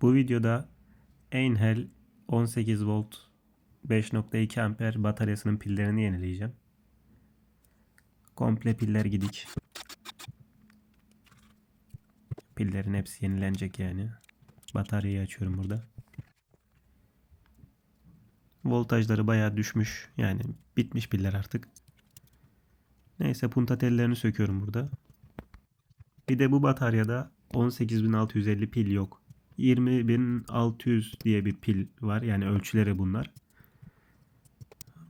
Bu videoda Einhell 18 volt 5.2 amper bataryasının pillerini yenileyeceğim. Komple piller gidik. Pillerin hepsi yenilenecek yani. Bataryayı açıyorum burada. Voltajları bayağı düşmüş. Yani bitmiş piller artık. Neyse punta tellerini söküyorum burada. Bir de bu bataryada 18650 pil yok. 20600 diye bir pil var. Yani ölçüleri bunlar.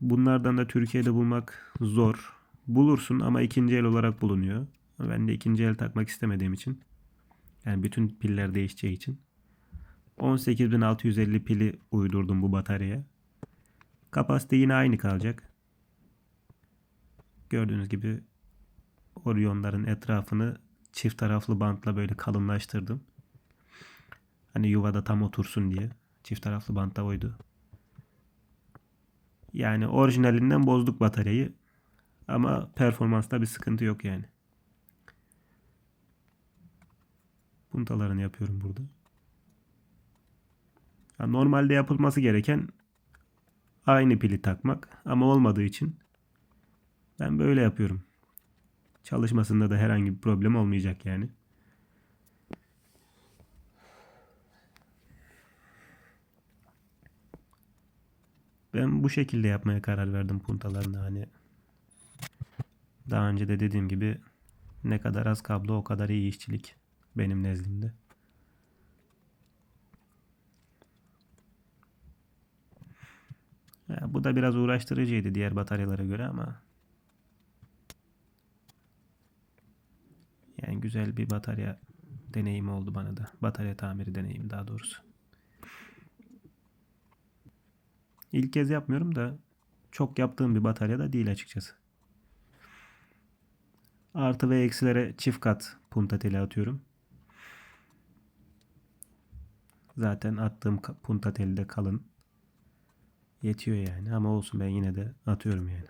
Bunlardan da Türkiye'de bulmak zor. Bulursun ama ikinci el olarak bulunuyor. Ben de ikinci el takmak istemediğim için. Yani bütün piller değişeceği için. 18650 pili uydurdum bu bataryaya. Kapasite yine aynı kalacak. Gördüğünüz gibi Orion'ların etrafını çift taraflı bantla böyle kalınlaştırdım. Hani yuvada tam otursun diye. Çift taraflı bant da oydu. Yani orijinalinden bozduk bataryayı. Ama performansta bir sıkıntı yok yani. Puntalarını yapıyorum burada. Ya normalde yapılması gereken aynı pili takmak ama olmadığı için ben böyle yapıyorum. Çalışmasında da herhangi bir problem olmayacak yani. Ben bu şekilde yapmaya karar verdim puntalarını hani. Daha önce de dediğim gibi ne kadar az kablo o kadar iyi işçilik benim nezdimde. Ya, bu da biraz uğraştırıcıydı diğer bataryalara göre ama yani güzel bir batarya deneyimi oldu bana da. Batarya tamiri deneyimi daha doğrusu. İlk kez yapmıyorum da çok yaptığım bir batarya da değil açıkçası. Artı ve eksilere çift kat punta teli atıyorum. Zaten attığım punta teli de kalın. Yetiyor yani ama olsun ben yine de atıyorum yani.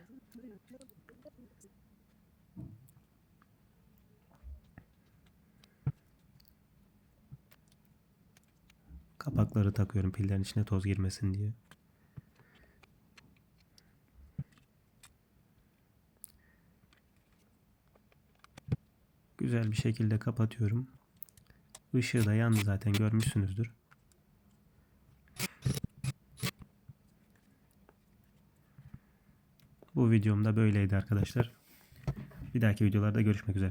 Kapakları takıyorum pillerin içine toz girmesin diye. Güzel bir şekilde kapatıyorum. Işığı da yandı zaten görmüşsünüzdür. Bu videom da böyleydi arkadaşlar. Bir dahaki videolarda görüşmek üzere.